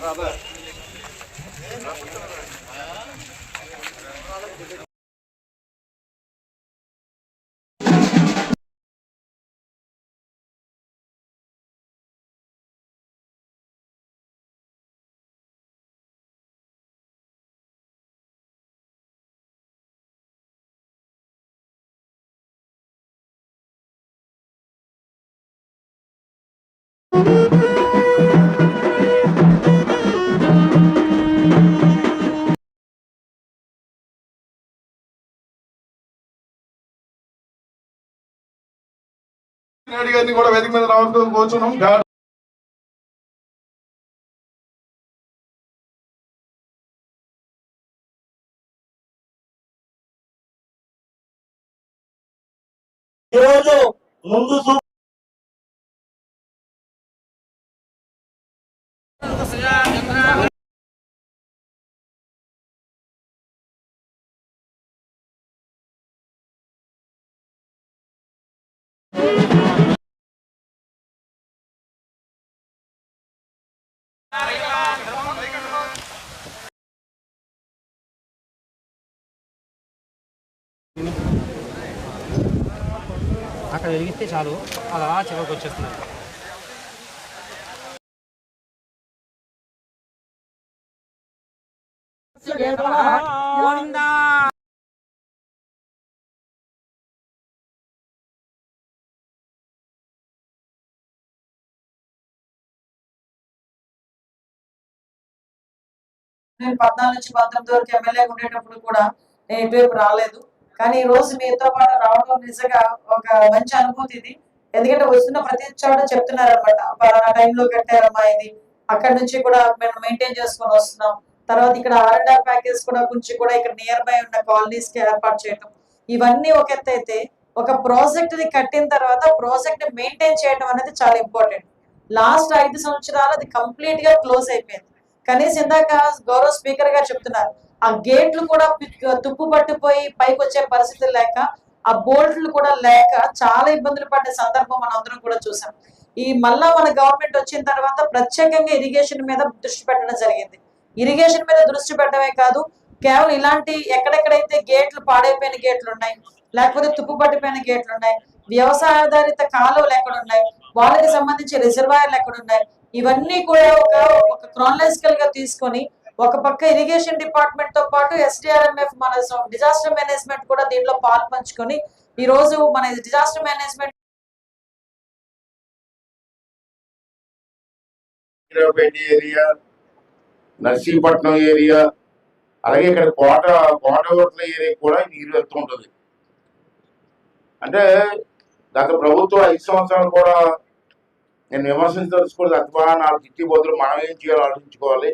Beraber. Beraber. Naidu గారిని కూడా వేదిక మీద రావడం కూర్చున్నాం. ఈరోజు ముందు అక్కడ వెలిగిస్తే చాలు. అలా చివరికి వచ్చేస్తున్నారు. నేను పద్నాలుగు నుంచి పంతొమ్మిది వరకు ఎమ్మెల్యే ఉండేటప్పుడు కూడా నేను ఇటువైపు రాలేదు. కానీ ఈ రోజు మీతో పాటు రావడం నిజంగా ఒక మంచి అనుభూతి ఇది. ఎందుకంటే వస్తున్న ప్రతి చోట చెప్తున్నారు అనమాట పలానా టైంలో కట్టారమ్మా ఇది. అక్కడ నుంచి కూడా మేము మెయింటైన్ చేసుకొని వస్తున్నాం. తర్వాత ఇక్కడ ఆర్డర్ ప్యాకేజ్ కూడా కొంచెం కూడా ఇక్కడ నియర్ బై ఉన్న కాలనీస్కి ఏర్పాటు చేయడం ఇవన్నీ ఒక ఎత్తు అయితే ఒక ప్రాజెక్ట్ని కట్టిన తర్వాత ప్రాజెక్ట్ని మెయింటైన్ చేయడం అనేది చాలా ఇంపార్టెంట్ లాస్ట్ ఐదు సంవత్సరాలు అది కంప్లీట్గా క్లోజ్ అయిపోయింది. కనీసం ఇందాక గౌరవ స్పీకర్ గారు చెప్తున్నారు ఆ గేట్లు కూడా తుప్పు పట్టిపోయి పైకి వచ్చే పరిస్థితి లేక ఆ బోల్ట్లు కూడా లేక చాలా ఇబ్బందులు పడే సందర్భం మనం అందరం కూడా చూసాం. ఈ మళ్ళా మన గవర్నమెంట్ వచ్చిన తర్వాత ప్రత్యేకంగా ఇరిగేషన్ మీద దృష్టి పెట్టడం జరిగింది. ఇరిగేషన్ మీద దృష్టి పెట్టడమే కాదు కేవలం ఇలాంటి ఎక్కడెక్కడైతే గేట్లు పాడైపోయిన గేట్లు ఉన్నాయి లేకపోతే తుప్పు పట్టిపోయిన గేట్లు ఉన్నాయి వ్యవసాయ ఆధారిత కాలువలు ఎక్కడున్నాయి వాళ్ళకి సంబంధించి రిజర్వాయర్లు ఎక్కడున్నాయి ఇవన్నీ కూడా ఒక ఒక క్రానలాజికల్గా తీసుకొని ఒక పక్క ఇరిగేషన్ డిపార్ట్మెంట్తో పాటు ఎస్డిఆర్ఎంఎఫ్ మన డిజాస్టర్ మేనేజ్మెంట్ కూడా దీంట్లో పాలు పంచుకొని ఈ రోజు మన disaster management area Narsipatnam area అలాగే ఇక్కడ కోట కోటగొట్ల ఏరియా కూడా నీరు వెళ్తుంటుంది అంటే గత ప్రభుత్వం ఐదు సంవత్సరాలు కూడా నేను విమర్శించదలుచుకోవడం అథవా నాలుగు తిట్టి బదులు మనం ఏం చేయాలో ఆలోచించుకోవాలి.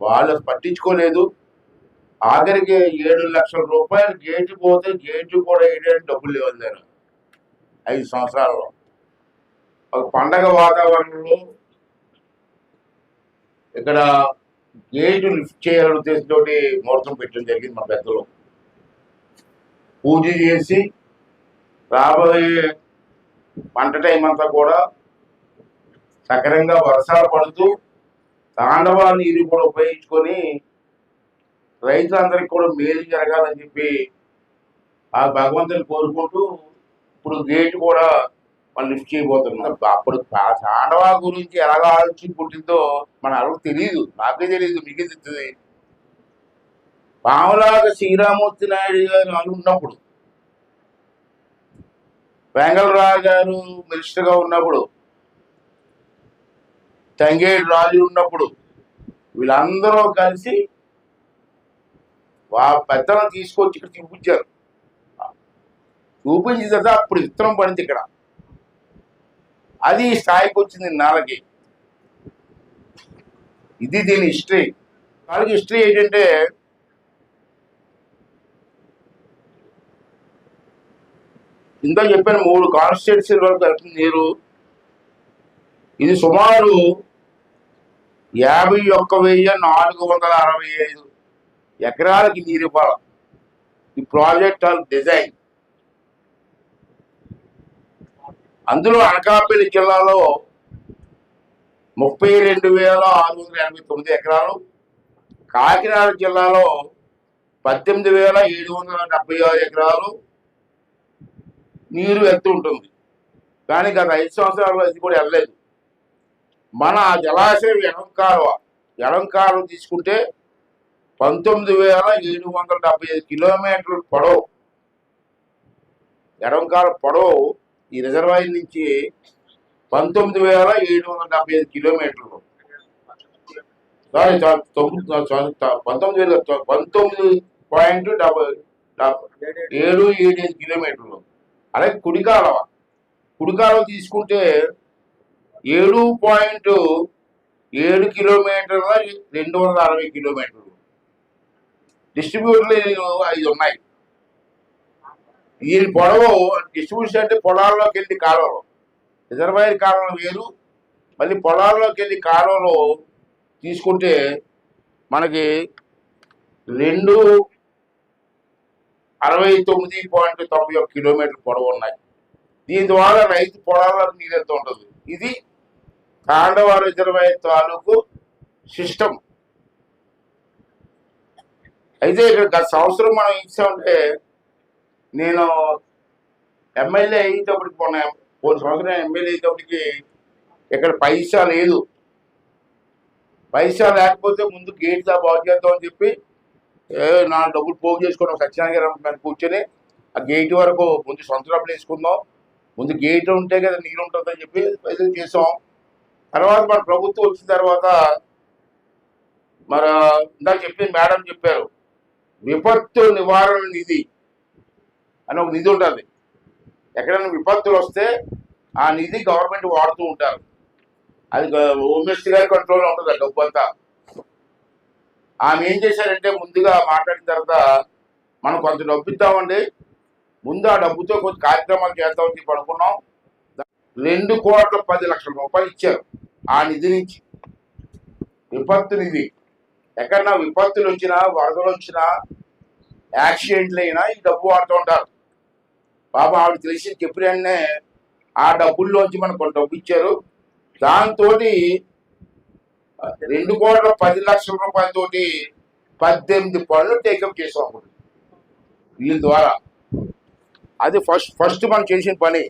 వాళ్ళు పట్టించుకోలేదు. ఆఖరికి ఏడు లక్షల రూపాయలు గేటు పోతే గేటు కూడా వేయడానికి డబ్బులు లేవు నేను ఐదు సంవత్సరాల్లో. ఒక పండగ వాతావరణంలో ఇక్కడ గేటు లిఫ్ట్ చేయాలని ఉద్దేశంతో ముహూర్తం పెట్టడం జరిగింది మా పెద్దలు. పూజ చేసి రాబోయే పంట టైం అంతా కూడా సకరంగా వర్షాలు పడుతూ తాండవ నీరు కూడా ఉపయోగించుకొని రైతులందరికీ కూడా మేలు జరగాలని చెప్పి ఆ భగవంతుని కోరుకుంటూ ఇప్పుడు గేటు కూడా మనం లిఫ్ట్ చేయబోతున్నాం. అప్పుడు తాండవ గురించి ఎలాగ ఆలోచన పుట్టిందో మన ఎవరికి తెలియదు నాకే తెలియదు మీకే తెలుస్తుంది. పాములాగా శ్రీరామూర్తి నాయుడు గారు అని ఉన్నప్పుడు వెంగళరావు గారు మినిస్టర్గా ఉన్నప్పుడు తంగేడు రాజు ఉన్నప్పుడు వీళ్ళందరూ కలిసి వా పెద్దలను తీసుకొచ్చి ఇక్కడ చూపించారు. చూపించిన తర్వాత అప్పుడు విత్తనం పడింది ఇక్కడ. అది స్థాయికి వచ్చింది నాలకి. ఇది దీని హిస్టరీ. వాళ్ళకి హిస్టరీ ఏంటంటే ఇందా చెప్పాను మూడు కాన్స్టిట్యూన్సీ వరకు వెళ్తుంది నీరు. ఇది సుమారు యాభై ఒక్క వెయ్యి నాలుగు వందల అరవై ఐదు ఎకరాలకి నీరు ఇవ్వాలి. ఈ ప్రాజెక్ట్ ఆఫ్ డిజైన్. అందులో అనకాపల్లి జిల్లాలో ముప్పై రెండు వేల ఆరు వందల ఎనభై తొమ్మిది ఎకరాలు కాకినాడ జిల్లాలో పద్దెనిమిది వేల ఏడు వందల డెబ్బై ఆరు ఎకరాలు నీరు వెళ్తూ ఉంటుంది. కానీ గత ఐదు సంవత్సరాల్లో ఇది కూడా వెళ్ళలేదు మన జలాశయం ఎడం ఎలంకాలు తీసుకుంటే పంతొమ్మిది వేల ఏడు వందల డెబ్బై ఐదు కిలోమీటర్ల పొడవు. ఎడంకాల పొడవు ఈ రిజర్వాయర్ నుంచి పంతొమ్మిది వేల ఏడు వందల డెబ్బై ఐదు కిలోమీటర్లు సారీ పంతొమ్మిది వేల పంతొమ్మిది పాయింట్ డెబ్బై- ఏడు ఏడు ఐదు కిలోమీటర్లు అలాగే కుడికాలవ కుడికాలవ తీసుకుంటే ఏడు పాయింట్ ఏడు కిలోమీటర్ల రెండు వందల అరవై కిలోమీటర్లు. డిస్ట్రిబ్యూటర్లు ఐదు ఉన్నాయి. దీని పొడవు డిస్ట్రిబ్యూషన్ అంటే పొలాల్లోకి వెళ్ళి కాలువలు. రిజర్వాయర్ కాలువలు వేరు. మళ్ళీ పొలాల్లోకి వెళ్ళి కాలువలు తీసుకుంటే మనకి రెండు అరవై తొమ్మిది పాయింట్ తొంభై ఒక కిలోమీటర్ల పొడవు ఉన్నాయి. దీని ద్వారా రైతు పొలాలకు నీరు ఎంత ఉంటుంది? ఇది తాండవ రిజర్వాయర్ తాలూకు సిస్టమ్ అయితే ఇక్కడ గత సంవత్సరం మనం ఇచ్చామంటే నేను ఎమ్మెల్యే అయ్యేటప్పటికి మొన్న పోయిన సంవత్సరం ఎమ్మెల్యే అయ్యేటప్పటికి ఇక్కడ పైసా లేదు. పైసా లేకపోతే ముందు గేట్ దా బాగు చేద్దామని చెప్పి నా డబ్బులు పోగు చేసుకున్నాం సత్యనారాయణ కూర్చొని ఆ గేట్ వరకు ముందు సొంత డబ్బులు వేసుకుందాం. ముందు గేట్ ఉంటే కదా నీరు ఉంటుందని చెప్పి పైసలు చేసాం. తర్వాత మన ప్రభుత్వం వచ్చిన తర్వాత మరి ఇందాక చెప్పి మేడం చెప్పారు విపత్తు నివారణ నిధి అని ఒక నిధి ఉంటుంది. ఎక్కడైనా విపత్తులు వస్తే ఆ నిధి గవర్నమెంట్ వాడుతూ ఉంటారు. అది హోమ్ మినిస్టర్ గారి కంట్రోల్లో ఉంటుంది ఆ డబ్బు అంతా. ఆమె ఏం చేశారంటే ముందుగా మాట్లాడిన తర్వాత మనం కొంత డబ్బు ఇద్దామండి ముందు ఆ డబ్బుతో కొంచెం కార్యక్రమాలు చేద్దామని చెప్పి అనుకున్నాం. రెండు కోట్ల పది లక్షల రూపాయలు ఇచ్చారు ఆ నిధి నుంచి. విపత్తు నిధి. ఎక్కడన్నా విపత్తులు వచ్చినా వరదలు వచ్చినా యాక్సిడెంట్లు అయినా ఈ డబ్బు వాడుతూ ఉంటారు. పాప ఆవిడ తెలిసి చెప్పిన ఆ డబ్బుల్లోంచి మనకు కొంత డబ్బు ఇచ్చారు. దాంతో రెండు కోట్ల పది లక్షల రూపాయలతోటి పద్దెనిమిది పనులు టేకప్ చేసాం అప్పుడు. వీళ్ళ ద్వారా. అది ఫస్ట్ ఫస్ట్ మనం చేసిన పని.